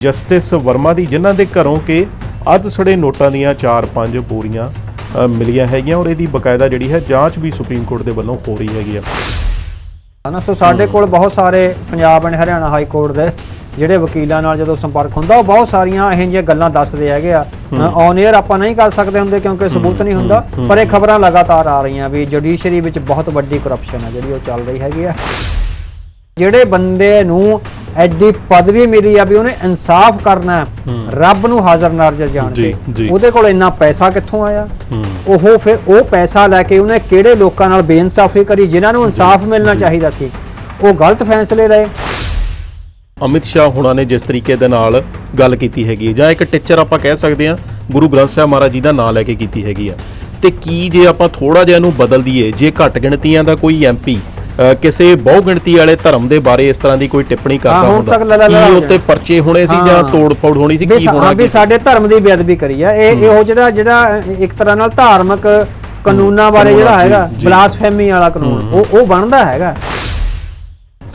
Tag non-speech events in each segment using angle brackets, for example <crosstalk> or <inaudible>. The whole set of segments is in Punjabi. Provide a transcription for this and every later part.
ਜਸਟਿਸ ਵਰਮਾ ਦੀ ਜਿਨ੍ਹਾਂ ਦੇ ਘਰੋਂ ਕਿ ਅੱਧ ਸੜੇ ਨੋਟਾਂ ਦੀਆਂ 4-5 ਬੋਰੀਆਂ ਮਿਲੀਆਂ ਹੈਗੀਆਂ ਔਰ ਇਹਦੀ ਬਕਾਇਦਾ ਜਿਹੜੀ ਹੈ ਜਾਂਚ ਵੀ ਸੁਪਰੀਮ ਕੋਰਟ ਦੇ ਵੱਲੋਂ ਹੋ ਰਹੀ ਹੈਗੀ ਆ। ਹਨਾ ਸੋ ਸਾਡੇ ਕੋਲ ਬਹੁਤ ਸਾਰੇ Punjab and Haryana high court ਦੇ ਜਿਹੜੇ ਵਕੀਲਾਂ ਨਾਲ ਜਦੋਂ ਸੰਪਰਕ ਹੁੰਦਾ ਉਹ ਬਹੁਤ ਸਾਰੀਆਂ ਇਹੋ ਜਿਹੀਆਂ ਗੱਲਾਂ ਦੱਸਦੇ ਹੈਗੇ ਆ। ਔਨ 에ਅਰ ਆਪਾਂ ਨਹੀਂ ਕਰ ਸਕਦੇ ਹੁੰਦੇ ਕਿਉਂਕਿ ਸਬੂਤ ਨਹੀਂ ਹੁੰਦਾ ਪਰ ਇਹ ਖਬਰਾਂ ਲਗਾਤਾਰ ਆ ਰਹੀਆਂ ਵੀ ਜੁਡੀਸ਼ਰੀ ਵਿੱਚ ਬਹੁਤ ਵੱਡੀ ਕਰਪਸ਼ਨ ਹੈ ਜਿਹੜੀ ਉਹ ਚੱਲ ਰਹੀ ਹੈਗੀ ਆ। ਜਿਹੜੇ ਬੰਦੇ ਨੂੰ ਐਡੀ ਪਦਵੀ ਮਿਲੀ ਆ ਵੀ ਉਹਨੇ ਇਨਸਾਫ ਕਰਨਾ ਰੱਬ ਨੂੰ ਹਾਜ਼ਰ ਨਾਜ਼ਰ ਜਾਣ ਜੀ, ਕੇ ਜੀ। ਉਹਦੇ ਕੋਲ ਇੰਨਾ ਪੈਸਾ ਕਿੱਥੋਂ ਆਇਆ? ਉਹ ਫਿਰ ਉਹ ਪੈਸਾ ਲੈ ਕੇ ਉਹਨੇ ਕਿਹੜੇ ਲੋਕਾਂ ਨਾਲ ਬੇਇਨਸਾਫੀ ਕਰੀ ਜਿਨ੍ਹਾਂ ਨੂੰ ਇਨਸਾਫ ਮਿਲਣਾ ਚਾਹੀਦਾ ਸੀ? ਉਹ ਗਲਤ ਫੈਸਲੇ ਲਏ। ਅਮਿਤ ਸ਼ਾਹ ਹੁਣਾਂ ਨੇ ਜਿਸ ਤਰੀਕੇ ਦੇ ਨਾਲ ਗੱਲ ਕੀਤੀ ਹੈਗੀ ਜਾਂ ਇੱਕ ਟੀਚਰ ਆਪਾਂ ਕਹਿ ਸਕਦੇ ਹਾਂ ਗੁਰੂ ਗ੍ਰੰਥ ਸਾਹਿਬ ਮਹਾਰਾਜ ਜੀ ਦਾ ਨਾਮ ਲੈ ਕੇ ਕੀਤੀ ਹੈਗੀ ਆ। ਤੇ ਕੀ ਜੇ ਆਪਾਂ ਥੋੜਾ ਜਿਹਾ ਇਹਨੂੰ ਬਦਲ ਦਈਏ ਜੇ ਘੱਟ ਗਿਣਤੀਆਂ ਦਾ ਕੋਈ ਐਮਪੀ ਕਿਸੇ ਬਹੁ ਗਿਣਤੀ ਵਾਲੇ ਧਰਮ ਦੇ ਬਾਰੇ ਇਸ ਤਰ੍ਹਾਂ ਦੀ ਕੋਈ ਟਿੱਪਣੀ ਕਰਦਾ ਹੁੰਦਾ? ਕੀ ਉੱਤੇ ਪਰਚੇ ਹੋਣੇ ਸੀ ਜਾਂ ਹਾਂ। ਤੋੜ ਫੋੜ ਹੋਣੀ ਸੀ? ਕੀ ਹੋਣਾ ਵੀ ਸਾਡੇ ਧਰਮ ਦੀ ਬੇਅਦਬੀ ਕਰੀ ਆ। ਇਹ ਇਹੋ ਜਿਹੜਾ ਜਿਹੜਾ ਇੱਕ ਤਰ੍ਹਾਂ ਨਾਲ ਧਾਰਮਿਕ ਕਾਨੂੰਨਾਂ ਬਾਰੇ ਜਿਹੜਾ ਹੈਗਾ। ਬਲਾਸਫੇਮੀ ਵਾਲਾ ਕਾਨੂੰਨ ਉਹ ਉਹ ਬਣਦਾ ਹੈਗਾ।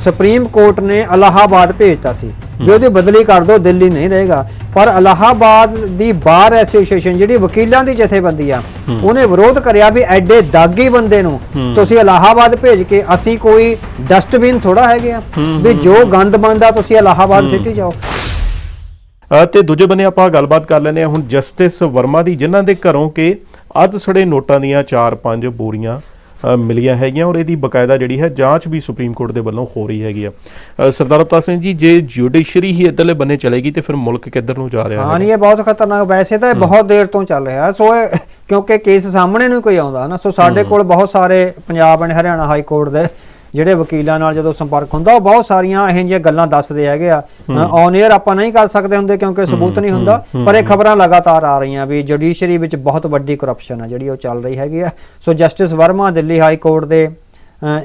ਸੁਪਰੀਮ ਕੋਰਟ ਨੇ ਅਲਾਹਾਬਾਦ ਭੇਜਤਾ ਸੀ। ਵੀ ਉਹਦੀ ਬਦਲੀ ਕਰ ਦਿਓ ਦਿੱਲੀ ਨਹੀਂ ਰਹੇਗਾ। ਪਰ ਅਲਾਹਾਬਾਦ ਦੀ ਬਾਰ ਐਸੋਸੀਏਸ਼ਨ ਜਿਹੜੀ ਵਕੀਲਾਂ ਦੀ ਜਥੇਬੰਦੀ ਆ ਉਹਨੇ ਵਿਰੋਧ ਕਰਿਆ ਵੀ ਐਡੇ ਦਾਗੀ ਬੰਦੇ ਨੂੰ। ਤੁਸੀਂ ਅਲਾਹਾਬਾਦ ਭੇਜ ਕੇ ਅਸੀਂ ਕੋਈ ਡਸਟਬਿਨ ਥੋੜਾ ਹੈਗੇ ਆ ਵੀ ਜੋ ਗੰਦ ਬੰਦਾ ਤੁਸੀਂ ਅਲਾਹਾਬਾਦ ਸਿਟੀ ਜਾਓ। ਤੇ ਦੂਜੇ ਬੰਨੇ ਆਪਾਂ ਗੱਲਬਾਤ ਕਰ ਲੈਂਦੇ ਹਾਂ ਹੁਣ ਜਸਟਿਸ ਵਰਮਾ ਦੀ ਜਿਨ੍ਹਾਂ ਦੇ ਘਰੋਂ ਕਿ ਅੱਧ ਸੜੇ ਨੋਟਾਂ ਦੀਆਂ 4-5 ਬੋਰੀਆਂ ਮਿਲੀਆਂ ਹੈਗੀਆਂ ਔਰ ਇਹਦੀ ਬਕਾਇਦਾ ਜਿਹੜੀ ਹੈ ਜਾਂਚ ਵੀ ਸੁਪਰੀਮ ਕੋਰਟ ਦੇ ਵੱਲੋਂ ਹੋ ਰਹੀ ਹੈਗੀ ਆ। ਸਰਦਾਰ ਅਵਤਾਰ ਸਿੰਘ ਜੀ ਜੇ ਜੁਡੀਸ਼ਰੀ ਹੀ ਇਧਰਲੇ ਬੰਨੇ ਚਲੇਗੀ ਤੇ ਫਿਰ ਮੁਲਕ ਕਿੱਧਰ ਨੂੰ ਜਾ ਰਿਹਾ ਹਾਂ ਹੈ ਨਹੀਂ ਇਹ ਬਹੁਤ ਖਤਰਨਾਕ ਵੈਸੇ ਤਾਂ ਇਹ ਬਹੁਤ ਦੇਰ ਤੋਂ ਚੱਲ ਰਿਹਾ। ਸੋ ਇਹ ਕਿਉਂਕਿ ਕੇਸ ਸਾਹਮਣੇ ਨੂੰ ਕੋਈ ਆਉਂਦਾ ਨਾ ਸੋ ਸਾਡੇ ਕੋਲ ਬਹੁਤ ਸਾਰੇ Punjab and Haryana high court ਦੇ ਜਿਹੜੇ ਵਕੀਲਾਂ ਨਾਲ ਜਦੋਂ ਸੰਪਰਕ ਹੁੰਦਾ ਉਹ ਬਹੁਤ ਸਾਰੀਆਂ ਇਹੋ ਜਿਹੀਆਂ ਗੱਲਾਂ ਦੱਸਦੇ ਹੈਗੇ ਆ। ਔਨ 에ਅਰ ਆਪਾਂ ਨਹੀਂ ਕਰ ਸਕਦੇ ਹੁੰਦੇ ਕਿਉਂਕਿ ਸਬੂਤ ਨਹੀਂ ਹੁੰਦਾ ਪਰ ਇਹ ਖਬਰਾਂ ਲਗਾਤਾਰ ਆ ਰਹੀਆਂ ਵੀ ਜੁਡੀਸ਼ਰੀ ਵਿੱਚ ਬਹੁਤ ਵੱਡੀ ਕਰਪਸ਼ਨ ਹੈ ਜਿਹੜੀ ਉਹ ਚੱਲ ਰਹੀ ਹੈਗੀ ਆ। So justice Verma Delhi high court ਦੇ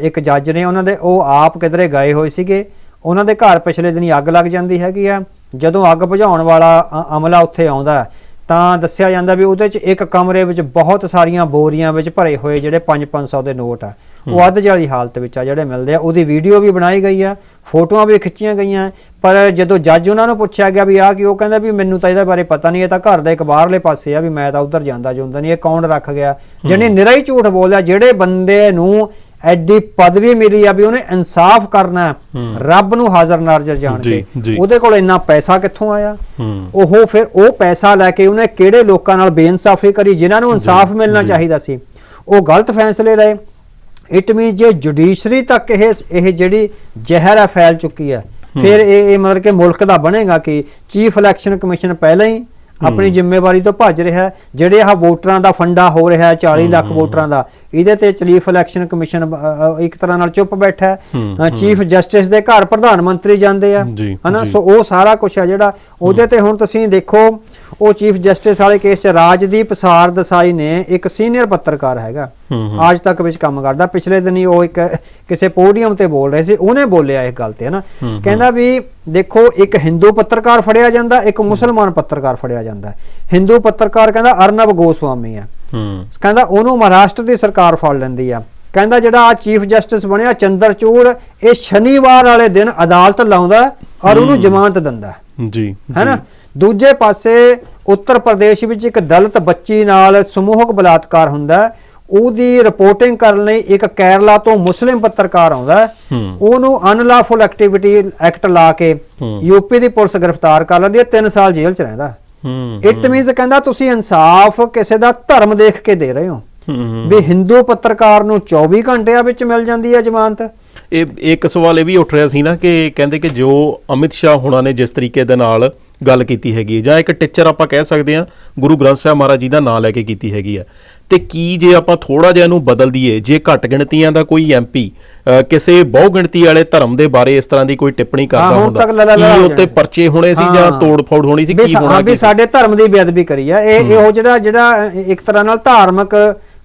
ਇੱਕ ਜੱਜ ਨੇ ਉਹਨਾਂ ਦੇ ਉਹ ਆਪ ਕਿਧਰੇ ਗਏ ਹੋਏ ਸੀਗੇ। ਉਹਨਾਂ ਦੇ ਘਰ ਪਿਛਲੇ ਦਿਨੀ ਅੱਗ ਲੱਗ ਜਾਂਦੀ ਹੈਗੀ ਆ। ਜਦੋਂ ਅੱਗ ਬੁਝਾਉਣ ਵਾਲਾ ਅਮਲਾ ਉੱਥੇ ਆਉਂਦਾ ਹੈ, ਤਾਂ ਦੱਸਿਆ ਜਾਂਦਾ ਵੀ ਉਹਦੇ 'ਚ ਇੱਕ ਕਮਰੇ ਵਿੱਚ ਬਹੁਤ ਸਾਰੀਆਂ ਬੋਰੀਆਂ ਵਿੱਚ ਭਰੇ ਹੋਏ ਜਿਹੜੇ 5-500 ਦੇ ਨੋਟ ਆ। ਉਹ ਅੱਧ ਜਾਲੀ ਹਾਲਤ ਵਿੱਚ ਆ ਜਿਹੜੇ ਮਿਲਦੇ ਆ। ਉਹਦੀ ਵੀਡੀਓ ਵੀ ਬਣਾਈ ਗਈ ਆ ਫੋਟੋਆਂ ਵੀ ਖਿੱਚੀਆਂ ਗਈਆਂ। ਪਰ ਜਦੋਂ ਜੱਜ ਉਹਨਾਂ ਨੂੰ ਪੁੱਛਿਆ ਗਿਆ ਵੀ ਆ ਕਿ ਉਹ ਕਹਿੰਦਾ ਵੀ ਮੈਨੂੰ ਤਾਂ ਇਹਦੇ ਬਾਰੇ ਪਤਾ ਨਹੀਂ ਇਹ ਤਾਂ ਘਰ ਦਾ ਇੱਕ ਬਾਹਰਲੇ ਪਾਸੇ ਆ ਵੀ ਮੈਂ ਤਾਂ ਉੱਧਰ ਜਾਂਦਾ ਜੁੰਦਾ ਨਹੀਂ ਇਹ ਕੌਣ ਰੱਖ ਗਿਆ? ਜਿਹਨੇ ਨਿਰਾ ਹੀ ਝੂਠ ਬੋਲਿਆ ਜਿਹੜੇ ਬੰਦੇ ਨੂੰ ਐਡੀ ਪਦਵੀ ਮਿਲੀ ਆ ਵੀ ਉਹਨੇ ਇਨਸਾਫ ਕਰਨਾ ਰੱਬ ਨੂੰ ਹਾਜ਼ਰ ਨਾਜ਼ਰ ਜਾਣ ਕੇ। ਉਹਦੇ ਕੋਲ ਇੰਨਾ ਪੈਸਾ ਕਿੱਥੋਂ ਆਇਆ? ਉਹ ਫਿਰ ਉਹ ਪੈਸਾ ਲੈ ਕੇ ਉਹਨੇ ਕਿਹੜੇ ਲੋਕਾਂ ਨਾਲ ਬੇਇਨਸਾਫੀ ਕਰੀ ਜਿਨ੍ਹਾਂ ਨੂੰ ਇਨਸਾਫ ਮਿਲਣਾ ਚਾਹੀਦਾ ਸੀ? ਉਹ ਗਲਤ ਫੈਸਲੇ ਲਏ। ਇਟ ਮੀਨਸ ਜੇ ਜੁਡੀਸ਼ਰੀ ਤੱਕ ਇਹ ਇਹ ਜਿਹੜੀ ਜ਼ਹਿਰ ਹੈ ਫੈਲ ਚੁੱਕੀ ਹੈ ਫਿਰ ਇਹ ਇਹ ਮਤਲਬ ਕਿ ਮੁਲਕ ਦਾ ਬਣੇਗਾ ਕਿ ਚੀਫ ਇਲੈਕਸ਼ਨ ਕਮਿਸ਼ਨ ਪਹਿਲਾਂ ਹੀ ਆਪਣੀ ਜ਼ਿੰਮੇਵਾਰੀ ਤੋਂ ਭੱਜ ਰਿਹਾ ਜਿਹੜੇ ਆਹ ਵੋਟਰਾਂ ਦਾ ਫੰਡਾ ਹੋ ਰਿਹਾ ਹੈ 40 ਲੱਖ ਵੋਟਰਾਂ ਦਾ ਇਹਦੇ ਤੇ ਚੀਫ ਇਲੈਕਸ਼ਨ ਕਮਿਸ਼ਨ ਇੱਕ ਤਰ੍ਹਾਂ ਨਾਲ ਚੁੱਪ ਬੈਠਾ ਹੈ। ਚੀਫ ਜਸਟਿਸ ਦੇ ਘਰ ਪ੍ਰਧਾਨ ਮੰਤਰੀ ਜਾਂਦੇ ਆ। ਹਨਾ। ਸੋ ਉਹ ਸਾਰਾ ਕੁਝ ਆ ਜਿਹੜਾ ਉਹਦੇ ਤੇ ਹੁਣ ਤੁਸੀਂ ਦੇਖੋ ਉਹ ਚੀਫ ਜਸਟਿਸ ਵਾਲੇ ਕੇਸ 'ਚ ਰਾਜਦੀਪ ਸਾਰ ਦਸਾਈ ਨੇ ਇੱਕ ਸੀਨੀਅਰ ਪੱਤਰਕਾਰ ਹੈਗਾ। ਅੱਜ ਤੱਕ ਵਿੱਚ ਕੰਮ ਕਰਦਾ। ਪਿਛਲੇ ਦਿਨੀ ਉਹ ਇੱਕ ਕਿਸੇ ਪੋਡੀਅਮ ਤੇ ਬੋਲ ਰਹੇ ਸੀ ਉਹਨੇ ਬੋਲਿਆ ਇਸ ਗੱਲ ਤੇ ਹਨਾ? ਕਹਿੰਦਾ ਵੀ ਦੇਖੋ ਇੱਕ ਹਿੰਦੂ ਪੱਤਰਕਾਰ ਫੜਿਆ ਜਾਂਦਾ ਇੱਕ ਮੁਸਲਮਾਨ ਪੱਤਰਕਾਰ ਫੜਿਆ ਜਾਂਦਾ। ਹਿੰਦੂ ਪੱਤਰਕਾਰ ਕਹਿੰਦਾ ਅਰਨਬ ਗੋਸਵਾਮੀ ਆ ਹੂੰ ਕਹਿੰਦਾ ਉਹਨੂੰ ਮਹਾਰਾਸ਼ਟਰ ਦੀ ਸਰਕਾਰ ਫੜ ਲੈਂਦੀ ਆ। ਕਹਿੰਦਾ ਜਿਹੜਾ ਆ ਚੀਫ ਜਸਟਿਸ ਬਣਿਆ ਚੰਦਰਚੂੜ ਇਹ ਸ਼ਨੀਵਾਰ ਵਾਲੇ ਦਿਨ ਅਦਾਲਤ ਲਾਉਂਦਾ ਔਰ ਉਹਨੂੰ ਜ਼ਮਾਨਤ ਦਿੰਦਾ। ਜੀ ਹੈਨਾ? ਦੂਜੇ ਪਾਸੇ ਉੱਤਰ ਪ੍ਰਦੇਸ਼ ਵਿੱਚ ਇੱਕ ਦਲਿਤ ਬੱਚੀ ਨਾਲ ਸਮੂਹਕ ਬਲਾਤਕਾਰ ਹੁੰਦਾ। ਉਹਦੀ ਰਿਪੋਰਟਿੰਗ ਕਰਨ ਲਈ ਇੱਕ ਕੇਰਲਾ ਤੋਂ ਮੁਸਲਿਮ ਪੱਤਰਕਾਰ ਆਉਂਦਾ। ਉਹਨੂੰ ਅਨਲਾਫੁਲ ਐਕਟੀਵਿਟੀ ਐਕਟ ਲਾ ਕੇ ਯੂਪੀ ਦੀ ਪੁਲਿਸ ਗ੍ਰਿਫਤਾਰ ਕਰ ਲੈਂਦੀ ਹੈ 3 ਸਾਲ ਜੇਲ੍ਹ 'ਚ ਰਹਿੰਦਾ ਹੂੰ ਇਟ ਮੀਨਸ ਕਹਿੰਦਾ ਤੁਸੀਂ ਇਨਸਾਫ ਕਿਸੇ ਦਾ ਧਰਮ ਦੇਖ ਕੇ ਦੇ ਰਹੇ ਹੋ। ਵੀ ਹਿੰਦੂ ਪੱਤਰਕਾਰ ਨੂੰ 24 ਘੰਟਿਆਂ ਵਿੱਚ ਮਿਲ ਜਾਂਦੀ ਹੈ ਜ਼ਮਾਨਤ। ਇਹ ਇੱਕ ਸਵਾਲ ਇਹ ਵੀ ਉੱਠ ਰਿਹਾ ਸੀ ਨਾ ਕਿ ਕਹਿੰਦੇ ਕਿ ਜੋ ਅਮਿਤ ਸ਼ਾਹ ਹੁਣਾਂ ਨੇ ਜਿਸ ਤਰੀਕੇ ਦੇ ਨਾਲ ਗੱਲ ਕੀਤੀ ਹੈਗੀ ਜਾਂ ਇੱਕ ਟੀਚਰ ਆਪਾਂ ਕਹਿ ਸਕਦੇ ਹਾਂ ਗੁਰੂ ਗ੍ਰੰਥ ਸਾਹਿਬ ਮਹਾਰਾਜ ਜੀ ਦਾ ਨਾਮ ਲੈ ਕੇ ਕੀਤੀ ਹੈਗੀ ਆ ਤੇ ਕੀ ਜੇ ਆਪਾਂ ਥੋੜਾ ਜਿਹਾ ਇਹਨੂੰ ਬਦਲ ਦਈਏ ਜੇ ਘੱਟ ਗਿਣਤੀਆਂ ਦਾ ਕੋਈ ਐਮਪੀ ਕਿਸੇ ਬਹੁ ਗਿਣਤੀ ਵਾਲੇ ਧਰਮ ਦੇ ਬਾਰੇ ਇਸ ਤਰ੍ਹਾਂ ਦੀ ਕੋਈ ਟਿੱਪਣੀ ਕਰਦਾ ਹੁੰਦਾ ਕੀ ਉੱਤੇ। ਪਰਚੇ ਹੋਣੇ ਸੀ ਜਾਂ ਹਾਂ। ਤੋੜ ਫੋੜ ਹੋਣੀ ਸੀ ਕੀ ਹੋਣਾ ਵੀ ਸਾਡੇ ਧਰਮ ਦੀ ਬੇਅਦਬੀ ਕਰੀ ਆ ਇਹ ਇਹੋ ਜਿਹੜਾ ਜਿਹੜਾ ਇੱਕ ਤਰ੍ਹਾਂ ਨਾਲ ਧਾਰਮਿਕ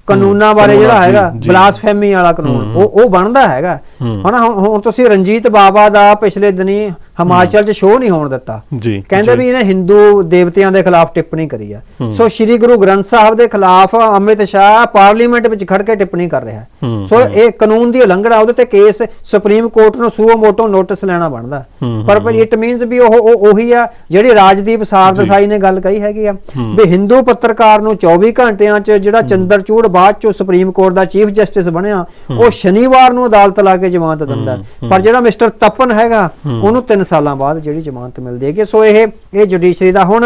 ਕਾਨੂੰਨਾਂ ਬਾਰੇ ਜਿਹੜਾ ਹੈਗਾ। ਬਲਾਸਫੇਮੀ ਵਾਲਾ ਕਾਨੂੰਨ ਉਹ ਉਹ ਬਣਦਾ ਹੈਗਾ ਹੁਣ ਹੁਣ ਹੁਣ ਤੁਸੀਂ ਰਣਜੀਤ ਬਾਬਾ ਦਾ ਪਿਛਲੇ ਦਿਨੀ ਹਿਮਾਚਲ 'ਚ ਸ਼ੋਅ ਨਹੀਂ ਹੋਣ ਦਿੱਤਾ। ਜੀ ਕਹਿੰਦੇ। ਵੀ ਇਹਨੇ ਹਿੰਦੂ ਦੇਵਤਿਆਂ ਦੇ ਖਿਲਾਫ ਟਿੱਪਣੀ ਕਰੀ ਆ। ਸੋ ਸ੍ਰੀ ਗੁਰੂ ਗ੍ਰੰਥ ਸਾਹਿਬ ਦੇ ਖਿਲਾਫ ਅਮਿਤ ਸ਼ਾਹ ਪਾਰਲੀਮੈਂਟ ਵਿੱਚ ਖੜ ਕੇ ਟਿੱਪਣੀ ਕਰ ਰਿਹਾ। ਸੋ ਇਹ ਕਾਨੂੰਨ ਦੀ ਉਲੰਘਣਾ ਉਹਦੇ ਤੇ ਕੇਸ ਸੁਪਰੀਮ ਕੋਰਟ ਨੂੰ ਸੂਓ ਮੋਟੋ ਨੋਟਿਸ ਲੈਣਾ ਬਣਦਾ। ਪਰ ਪਰ ਇਟ ਮੀਨਸ ਵੀ ਉਹ ਉਹ- ਉਹੀ ਆ ਜਿਹੜੀ ਰਾਜਦੀਪ ਸਾਰਦਸਾਈ ਨੇ ਗੱਲ ਕਹੀ ਹੈਗੀ ਆ ਵੀ ਹਿੰਦੂ ਪੱਤਰਕਾਰ ਨੂੰ 24 ਘੰਟਿਆਂ 'ਚ ਜਿਹੜਾ ਚੰਦਰਚੂੜ ਬਾਅਦ 'ਚੋਂ ਸੁਪਰੀਮ ਕੋਰਟ ਦਾ ਚੀਫ ਜਸਟਿਸ ਬਣਿਆ ਉਹ ਸ਼ਨੀਵਾਰ ਨੂੰ ਅਦਾਲਤ ਲਾ ਕੇ ਜ਼ਮਾਨਤ ਦਿੰਦਾ। ਪਰ ਜਿਹੜਾ ਮਿਸਟਰ ਤਪਨ ਹੈਗਾ ਉਹਨੂੰ 3 ਸਾਲਾਂ ਬਾਅਦ ਜਿਹੜੀ ਜ਼ਮਾਨਤ ਮਿਲਦੀ ਹੈਗੀ। ਸੋ ਇਹ ਇਹ ਜੁਡੀਸ਼ਰੀ ਦਾ ਹੁਣ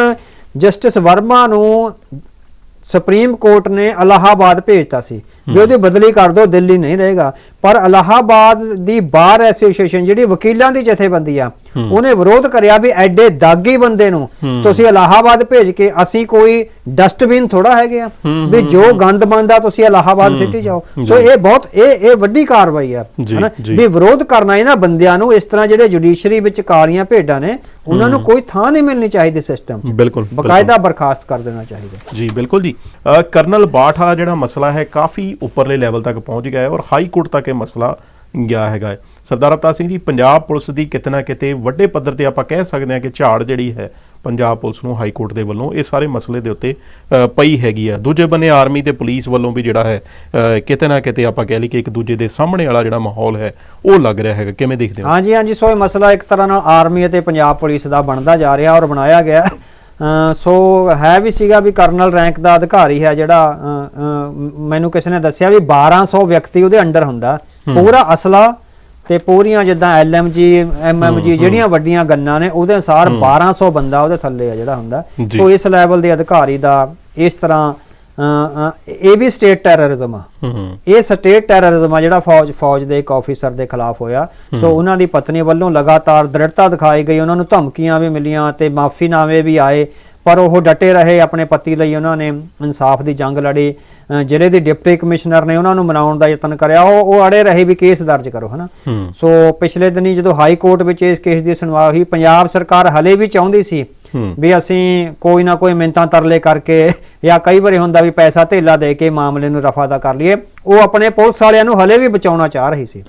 ਜਸਟਿਸ ਵਰਮਾ ਨੂੰ ਸੁਪਰੀਮ ਕੋਰਟ ਨੇ ਇਲਾਹਾਬਾਦ ਭੇਜਤਾ ਸੀ ਵੀ ਉਹਦੀ ਬਦਲੀ ਕਰ ਦਿਓ ਦਿੱਲੀ ਨਹੀਂ ਰਹੇਗਾ। ਪਰ ਇਲਾਹਾਬਾਦ ਦੀ ਬਾਰ ਐਸੋਸੀਏਸ਼ਨ ਜਿਹੜੀ ਵਕੀਲਾਂ ਦੀ ਜਥੇਬੰਦੀ ਆ ਉਹਨੇ ਵਿਰੋਧ ਕਰਿਆ ਵੀ ਐਡੇ ਦਾਗੀ ਬੰਦੇ ਨੂੰ। ਤੁਸੀਂ ਇਲਾਹਾਬਾਦ ਭੇਜ ਕੇ ਅਸੀਂ ਕੋਈ ਡਸਟਬਿਨ ਥੋੜਾ ਹੈਗੇ ਆ ਵੀ ਜੋ ਗੰਦ ਮੰਦਾ ਤੁਸੀਂ ਇਲਾਹਾਬਾਦ ਸਿਟੀ ਜਾਓ। ਸੋ ਇਹ ਬਹੁਤ ਇਹ ਇਹ ਵੱਡੀ ਕਾਰਵਾਈ ਆ। ਹਨਾ? ਵੀ ਵਿਰੋਧ ਕਰਨਾ ਇਹਨਾਂ ਬੰਦਿਆਂ ਨੂੰ ਇਸ ਤਰ੍ਹਾਂ ਜਿਹੜੇ ਜੁਡੀਸ਼ਰੀ ਵਿੱਚ ਕਾਲੀਆਂ ਭੇਡਾਂ ਨੇ ਉਹਨਾਂ ਨੂੰ ਕੋਈ ਥਾਂ ਨਹੀਂ ਮਿਲਣੀ ਚਾਹੀਦੀ ਸਿਸਟਮ 'ਚ। ਬਿਲਕੁਲ। ਬਕਾਇਦਾ ਬਰਖਾਸਤ ਕਰ ਦੇਣਾ ਚਾਹੀਦਾ। ਜੀ ਬਿਲਕੁਲ ਜੀ। ਕਰਨਲ ਬਾਠਾ ਜਿਹੜਾ ਮਸਲਾ ਹੈ ਕਾਫੀ ਉੱਪਰਲੇ ਲੈਵਲ ਤੱਕ ਪਹੁੰਚ ਗਿਆ ਹੈ ਔਰ ਹਾਈ ਕੋਰਟ ਤੱਕ ਇਹ ਮਸਲਾ ਗਿਆ ਹੈਗਾ ਹੈ। ਸਰਦਾਰ ਅਵਤਾਰ ਸਿੰਘ ਜੀ, ਪੰਜਾਬ ਪੁਲਿਸ ਦੀ ਕਿਤੇ ਨਾ ਕਿਤੇ ਵੱਡੇ ਪੱਧਰ ਤੇ ਆਪਾਂ ਕਹਿ ਸਕਦੇ ਹਾਂ ਕਿ ਝਾੜ ਜਿਹੜੀ ਹੈ ਪੰਜਾਬ ਪੁਲਿਸ ਨੂੰ ਹਾਈ ਕੋਰਟ ਦੇ ਵੱਲੋਂ ਇਹ ਸਾਰੇ ਮਸਲੇ ਦੇ ਉੱਤੇ ਪਈ ਹੈਗੀ ਆ। ਦੂਜੇ ਬੰਨੇ ਆਰਮੀ ਤੇ ਪੁਲਿਸ ਵੱਲੋਂ ਵੀ ਜਿਹੜਾ ਹੈ ਕਿਤੇ ਨਾ ਕਿਤੇ ਆਪਾਂ ਕਹਿ ਲਈ ਕਿ ਇੱਕ ਦੂਜੇ ਦੇ ਸਾਹਮਣੇ ਵਾਲਾ ਜਿਹੜਾ ਮਾਹੌਲ ਹੈ, ਉਹ ਲੱਗ ਰਿਹਾ ਹੈਗਾ। ਕਿਵੇਂ ਦੇਖਦੇ ਹੋ? ਹਾਂਜੀ ਹਾਂਜੀ, ਸੋ ਇਹ ਮਸਲਾ ਇੱਕ ਤਰ੍ਹਾਂ ਨਾਲ ਆਰਮੀ ਅਤੇ ਪੰਜਾਬ ਪੁਲਿਸ ਦਾ ਬਣਦਾ ਜਾ ਰਿਹਾ ਔਰ ਬਣਾਇਆ ਗਿਆ। ਸੋ ਹੈ ਵੀ ਸੀਗਾ ਵੀ ਕਰਨਲ ਰੈਂਕ ਦਾ ਅਧਿਕਾਰੀ ਹੈ ਜਿਹੜਾ ਮੈਨੂੰ ਕਿਸੇ ਨੇ ਦੱਸਿਆ ਵੀ 1200 ਵਿਅਕਤੀ ਉਹਦੇ ਅੰਡਰ ਹੁੰਦਾ। ਪੂਰਾ ਅਸਲਾ ਤੇ ਪੂਰੀਆਂ ਜਿੱਦਾਂ ਐਲਐਮਜੀ ਐਮਐਮਜੀ ਜਿਹੜੀਆਂ ਵੱਡੀਆਂ ਗੰਨਾਂ ਨੇ ਉਹਦੇ ਅਨਸਾਰ 1200 ਬੰਦਾ ਉਹਦੇ ਥੱਲੇ ਆ ਜਿਹੜਾ ਹੁੰਦਾ। ਜੀ। ਸੋ ਇਸ ਲੈਵਲ ਦੇ ਅਧਿਕਾਰੀ ਦਾ ਇਸ ਤਰ੍ਹਾਂ ਇਹ ਵੀ ਸਟੇਟ ਟੈਰਰਿਜ਼ਮ ਆ। ਇਹ ਸਟੇਟ ਟੈਰਰਿਜ਼ਮ ਆ ਜਿਹੜਾ ਫੌਜ ਫੌਜ ਦੇ ਇੱਕ ਆਫੀਸਰ ਦੇ ਖਿਲਾਫ ਹੋਇਆ। ਸੋ ਉਹਨਾਂ ਦੀ ਪਤਨੀ ਵੱਲੋਂ ਲਗਾਤਾਰ ਦ੍ਰਿੜਤਾ ਦਿਖਾਈ ਗਈ। ਉਹਨਾਂ ਨੂੰ ਧਮਕੀਆਂ ਵੀ ਮਿਲੀਆਂ ਤੇ ਮਾਫੀਨਾਮੇ ਵੀ ਆਏ। ਪਰ ਉਹ ਡਟੇ ਰਹੇ ਆਪਣੇ ਪਤੀ ਲਈ। ਉਹਨਾਂ ਨੇ ਇਨਸਾਫ ਦੀ ਜੰਗ ਲੜੀ। ਜ਼ਿਲ੍ਹੇ ਦੀ ਡਿਪਟੀ ਕਮਿਸ਼ਨਰ ਨੇ ਉਹਨਾਂ ਨੂੰ ਮਨਾਉਣ ਦਾ ਯਤਨ ਕਰਿਆ। ਉਹ ਉਹ ਅੜੇ ਰਹੇ ਵੀ ਕੇਸ ਦਰਜ ਕਰੋ ਹਨਾ? ਸੋ ਪਿਛਲੇ ਦਿਨੀ ਜਦੋਂ ਹਾਈ ਕੋਰਟ ਵਿੱਚ ਇਸ ਕੇਸ ਦੀ ਸੁਣਵਾਈ ਹੋਈ ਪੰਜਾਬ ਸਰਕਾਰ ਹਲੇ ਵੀ ਚਾਹੁੰਦੀ ਸੀ। ਵੀ ਅਸੀਂ ਕੋਈ ਨਾ ਕੋਈ ਮਿੰਤਾਂ ਤਰਲੇ ਕਰਕੇ <laughs> ਜਾਂ ਕਈ ਵਾਰੀ ਹੁੰਦਾ ਵੀ ਪੈਸਾ ਧੇਲਾ ਦੇ ਕੇ ਮਾਮਲੇ ਨੂੰ ਰਫਾ ਦਾ ਕਰ ਲਈਏ ਉਹ ਆਪਣੇ ਪੁਲਿਸ ਵਾਲਿਆਂ ਨੂੰ ਹਲੇ ਵੀ ਬਚਾਉਣਾ ਚਾਹ ਰਹੀ ਸੀ।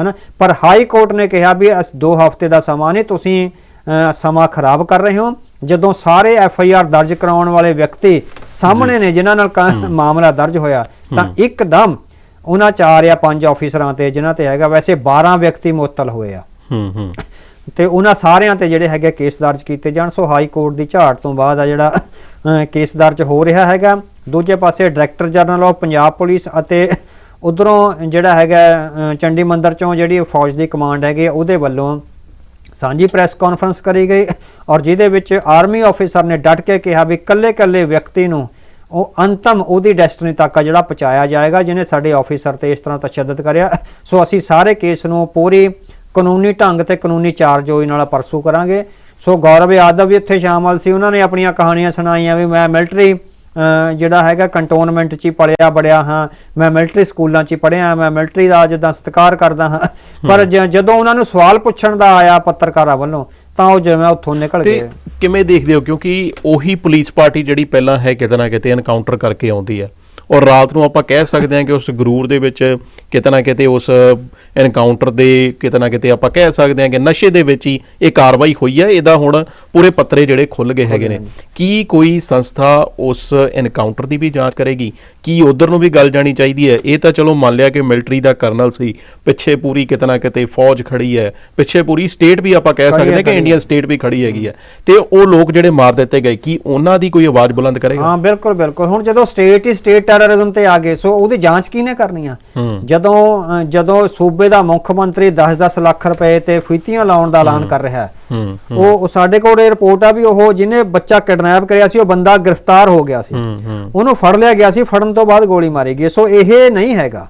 ਹਨਾ? ਪਰ ਹਾਈ ਕੋਰਟ ਨੇ ਕਿਹਾ ਵੀ ਅਸ 2 ਹਫ਼ਤੇ ਦਾ ਸਮਾਂ ਨਹੀਂ ਤੁਸੀਂ ਸਮਾਂ ਖਰਾਬ ਕਰ ਰਹੇ ਹੋ। ਜਦੋਂ ਸਾਰੇ ਐਫ ਆਈ ਆਰ ਦਰਜ ਕਰਾਉਣ ਵਾਲੇ ਵਿਅਕਤੀ ਸਾਹਮਣੇ ਨੇ ਜਿਨ੍ਹਾਂ ਨਾਲ ਮਾਮਲਾ ਦਰਜ ਹੋਇਆ ਤਾਂ ਇੱਕਦਮ ਉਹਨਾਂ ਚਾਰ ਜਾਂ ਪੰਜ ਆਫੀਸਰਾਂ ਤੇ ਜਿਨ੍ਹਾਂ ਤੇ ਹੈਗਾ ਵੈਸੇ 12 ਵਿਅਕਤੀ ਮੁਅੱਤਲ ਹੋਏ ਆ। ਹੂੰ ਹੂੰ। ਤੇ ਉਹਨਾਂ ਸਾਰਿਆਂ ਤੇ ਜਿਹੜੇ ਹੈਗੇ ਕੇਸ ਦਰਜ ਕੀਤੇ ਜਾਣ, ਸੋ ਹਾਈ ਕੋਰਟ ਦੀ ਝਾੜ ਤੋਂ ਬਾਅਦ ਆ ਜਿਹੜਾ ਕੇਸ ਦਰਜ ਹੋ ਰਿਹਾ ਹੈਗਾ। ਦੂਜੇ ਪਾਸੇ director general of Punjab police ਅਤੇ ਉਧਰੋਂ ਜਿਹੜਾ ਹੈਗਾ ਚੰਡੀ ਮੰਦਰ ਚੋਂ ਜਿਹੜੀ ਫੌਜ ਦੀ ਕਮਾਂਡ ਹੈਗੀ ਉਹਦੇ ਵੱਲੋਂ ਸਾਂਝੀ ਪ੍ਰੈਸ ਕਾਨਫਰੰਸ ਕਰੀ ਗਈ ਔਰ ਜਿਹਦੇ ਵਿੱਚ ਆਰਮੀ ਆਫੀਸਰ ਨੇ ਡਟ ਕੇ ਕਿਹਾ ਵੀ ਕੱਲੇ-ਕੱਲੇ ਵਿਅਕਤੀ ਨੂੰ ਉਹ ਅੰਤਮ ਉਹਦੀ ਡੈਸਟੀਨੀ ਤੱਕ ਆ ਜਿਹੜਾ ਪਹੁੰਚਾਇਆ ਜਾਏਗਾ, ਜਿਹਨੇ ਸਾਡੇ ਆਫੀਸਰ ਤੇ ਇਸ ਤਰ੍ਹਾਂ ਤਸ਼ੱਦਦ ਕਰਿਆ। ਸੋ ਅਸੀਂ ਸਾਰੇ ਕੇਸ ਨੂੰ ਪੂਰੀ ਕਾਨੂੰਨੀ ਢੰਗ ਤੇ ਕਾਨੂੰਨੀ ਚਾਰਜੋਈ ਨਾਲ ਪਰਸੂ ਕਰਾਂਗੇ। ਸੋ ਗੌਰਵ ਯਾਦਵ ਵੀ ਇੱਥੇ ਸ਼ਾਮਲ ਸੀ। ਉਹਨਾਂ ਨੇ ਆਪਣੀਆਂ ਕਹਾਣੀਆਂ ਸੁਣਾਈਆਂ ਵੀ ਮੈਂ ਮਿਲਟਰੀ ਜਿਹੜਾ ਹੈਗਾ ਕੰਟੋਨਮੈਂਟ 'ਚ ਹੀ ਪੜਿਆ ਬੜਿਆ ਹਾਂ। ਮੈਂ ਮਿਲਟਰੀ ਸਕੂਲਾਂ 'ਚ ਹੀ ਪੜਿਆ ਮੈਂ ਮਿਲਟਰੀ ਦਾ ਜਿੱਦਾਂ ਸਤਿਕਾਰ ਕਰਦਾ ਹਾਂ। ਪਰ ਜਦੋਂ ਉਹਨਾਂ ਨੂੰ ਸਵਾਲ ਪੁੱਛਣ ਦਾ ਆਇਆ ਪੱਤਰਕਾਰਾਂ ਵੱਲੋਂ ਤਾਂ ਉਹ ਜਿਵੇਂ ਉੱਥੋਂ ਨਿਕਲ ਗਏ। ਕਿਵੇਂ ਦੇਖਦੇ ਹੋ? ਕਿਉਂਕਿ ਉਹੀ ਪੁਲਿਸ ਪਾਰਟੀ ਜਿਹੜੀ ਪਹਿਲਾਂ ਹੈ ਕਿਤੇ ਨਾ ਕਿਤੇ ਐਨਕਾਊਂਟਰ ਕਰਕੇ ਆਉਂਦੀ ਹੈ। ਔਰ ਰਾਤ ਨੂੰ ਆਪਾਂ ਕਹਿ ਸਕਦੇ ਹਾਂ ਕਿ ਉਸ ਗਰੂਰ ਦੇ ਵਿੱਚ ਕਿਤੇ ਨਾ ਕਿਤੇ ਉਸ ਐਨਕਾਊਂਟਰ ਦੇ ਕਿਤੇ ਨਾ ਕਿਤੇ ਆਪਾਂ ਕਹਿ ਸਕਦੇ ਹਾਂ ਕਿ ਨਸ਼ੇ ਦੇ ਵਿੱਚ ਹੀ ਇਹ ਕਾਰਵਾਈ ਹੋਈ ਹੈ। ਇਹਦਾ ਹੁਣ ਪੂਰੇ ਪੱਤਰੇ ਜਿਹੜੇ ਖੁੱਲ ਗਏ ਹੈਗੇ ਨੇ। ਕੀ ਕੋਈ ਸੰਸਥਾ ਉਸ ਐਨਕਾਊਂਟਰ ਦੀ ਵੀ ਜਾਂਚ ਕਰੇਗੀ? ਕੀ ਉਧਰ ਨੂੰ ਵੀ ਗੱਲ ਜਾਣੀ ਚਾਹੀਦੀ ਹੈ? ਇਹ ਤਾਂ ਚਲੋ ਮੰਨ ਲਿਆ ਕਿ ਮਿਲਟਰੀ ਦਾ ਕਰਨਲ ਸੀ। ਪਿੱਛੇ ਪੂਰੀ ਕਿਤੇ ਨਾ ਕਿਤੇ ਫੌਜ ਖੜੀ ਹੈ। ਪਿੱਛੇ ਪੂਰੀ ਸਟੇਟ ਵੀ ਆਪਾਂ ਕਹਿ ਸਕਦੇ ਹਾਂ ਕਿ। ਇੰਡੀਅਨ ਸਟੇਟ ਵੀ ਖੜੀ ਹੈਗੀ ਹੈ। ਤੇ ਉਹ ਲੋਕ ਜਿਹੜੇ ਮਾਰ ਦਿੱਤੇ ਗਏ ਕੀ ਉਹਨਾਂ ਦੀ ਕੋਈ ਆਵਾਜ਼ ਬੁਲੰਦ ਕਰੇਗਾ? ਹਾਂ ਬਿਲਕੁਲ ਬਿਲਕੁਲ। ਹੁਣ ਜਦੋਂ ਸਟੇਟ ਹੀ ਸਟੇਟ ਟੈਰਰਿਜ਼ਮ ਤੇ ਆ ਗਏ। ਸੋ ਉਹਦੀ ਜਾਂਚ ਕਿਹਨੇ ਕਰਨੀ ਆ। ਜਦੋਂ ਜਦੋਂ ਸੂਬੇ ਦਾ ਮੁੱਖ ਮੰਤਰੀ 10-10 ਲੱਖ ਰੁਪਏ ਤੇ ਫੀਤੀਆਂ ਲਾਉਣ ਦਾ ਐਲਾਨ ਕਰ ਰਿਹਾ ਹੈ। ਉਹ ਸਾਡੇ ਕੋਲ ਇਹ ਰਿਪੋਰਟ ਆ ਵੀ ਉਹ ਜਿਹਨੇ ਬੱਚਾ ਕਿਡਨੈਪ ਕਰਿਆ ਸੀ ਉਹ ਬੰਦਾ ਗ੍ਰਿਫਤਾਰ ਹੋ ਗਿਆ ਸੀ। ਉਹਨੂੰ ਫੜ ਲਿਆ ਗਿਆ ਸੀ ਫੜਨ ਤੋਂ ਬਾਅਦ ਗੋਲੀ ਮਾਰੀ ਗਈ। ਸੋ ਇਹ ਨਹੀਂ ਹੈਗਾ।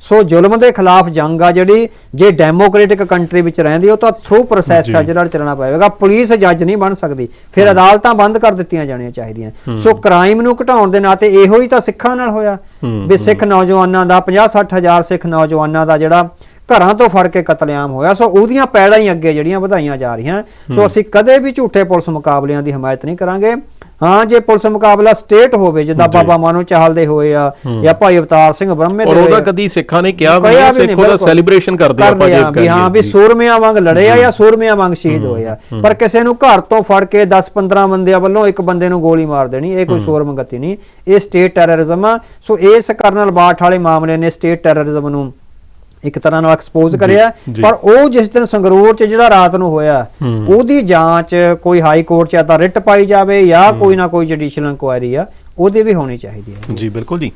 ਸੋ ਜ਼ੁਲਮ ਦੇ ਖਿਲਾਫ ਜੰਗ ਆ ਜਿਹੜੀ ਜੇ ਡੈਮੋਕ੍ਰੈਟਿਕ ਕੰਟਰੀ ਵਿੱਚ ਰਹਿੰਦੀ ਉਹ ਤਾਂ ਥਰੂ ਪ੍ਰੋਸੈਸ ਆ ਜਿਹੜਾ ਚੱਲਣਾ ਪਵੇਗਾ। ਪੁਲਿਸ ਜੱਜ ਨਹੀਂ ਬਣ ਸਕਦੀ। ਫਿਰ ਅਦਾਲਤਾਂ ਬੰਦ ਕਰ ਦਿੱਤੀਆਂ ਜਾਣੀਆਂ ਚਾਹੀਦੀਆਂ। ਸੋ ਕ੍ਰਾਈਮ ਨੂੰ ਘਟਾਉਣ ਦੇ ਨਾਤੇ ਇਹੋ ਹੀ ਤਾਂ ਸਿੱਖਾਂ ਨਾਲ ਹੋਇਆ। ਵੀ ਸਿੱਖ ਨੌਜਵਾਨਾਂ ਦਾ 50-60 ਹਜ਼ਾਰ ਸਿੱਖ ਨੌਜਵਾਨਾਂ ਦਾ ਜਿਹੜਾ ਘਰਾਂ ਤੋਂ ਫੜ ਕੇ ਕਤਲੇਆਮ ਹੋਇਆ। ਸੋ ਉਹਦੀਆਂ ਪੈੜਾਂ ਹੀ ਅੱਗੇ ਜਿਹੜੀਆਂ ਵਧਾਈਆਂ ਜਾ ਰਹੀਆਂ। ਸੋ ਅਸੀਂ ਕਦੇ ਵੀ ਝੂਠੇ ਪੁਲਿਸ ਮੁਕਾਬਲਿਆਂ ਦੀ ਹਮਾਇਤ ਨਹੀਂ ਕਰਾਂਗੇ। ਹਾਂ ਜੇ ਪੁਲਿਸ ਮੁਕਾਬਲਾ ਸਟੇਟ ਹੋਵੇ ਜਿੱਦਾਂ ਬਾਬਾ ਮਾਨੋ ਚਾਹਲ ਦੇ ਹੋਏ ਆ ਜਾਂ ਭਾਈ ਅਵਤਾਰ ਸਿੰਘ ਬ੍ਰਹਮੇ ਦੇ ਹੋਏ ਉਹਦਾ। ਕਦੀ ਸਿੱਖਾਂ ਨੇ ਕਿਹਾ ਵੀ ਸਿੱਖ ਬਿਲਕੁਲ। ਸੈਲੀਬ੍ਰੇਸ਼ਨ ਕਰਦੇ ਆਪਾਂ ਜੇ ਵੀ ਹਾਂ ਵੀ ਸੂਰਮਿਆਂ ਵਾਂਗ ਲੜੇ ਆ ਜਾਂ ਸੂਰਮਿਆਂ ਵਾਂਗ ਸ਼ਹੀਦ ਹੋਏ ਆ ਪਰ ਕਿਸੇ ਨੂੰ ਘਰ ਤੋਂ ਫੜ ਕੇ 10-15 ਬੰਦਿਆਂ ਵੱਲੋਂ ਇੱਕ ਬੰਦੇ ਨੂੰ ਗੋਲੀ ਮਾਰ ਦੇਣੀ ਇਹ ਕੋਈ ਸੂਰਮਗਤੀ ਨਹੀਂ। ਇਹ ਸਟੇਟ ਟੈਰਰਿਜ਼ਮ ਆ। ਸੋ ਇਸ ਕਰਨਲ ਬਾਠ ਵਾਲੇ ਮਾਮਲੇ ਨੇ ਸਟੇਟ ਟੈਰਰਿਜ਼ਮ ਨੂੰ ਇੱਕ ਤਰ੍ਹਾਂ ਨਾਲ ਐਕਸਪੋਜ਼ ਕਰਿਆ। ਪਰ ਉਹ ਜਿਸ ਦਿਨ ਸੰਗਰੂਰ ਚ ਜਿਹੜਾ ਰਾਤ ਨੂੰ ਹੋਇਆ। ਉਹਦੀ ਜਾਂਚ ਕੋਈ ਹਾਈ ਕੋਰਟ ਚ ਜਾਂ ਤਾਂ ਰਿਟ ਪਾਈ ਜਾਵੇ ਜਾਂ ਕੋਈ ਨਾ ਕੋਈ ਜੁਡੀਸ਼ੀਅਲ ਇਨਕੁਆਇਰੀ ਆ ਉਹਦੀ ਵੀ ਹੋਣੀ ਚਾਹੀਦੀ ਹੈ ਜੀ ਬਿਲਕੁਲ ਜੀ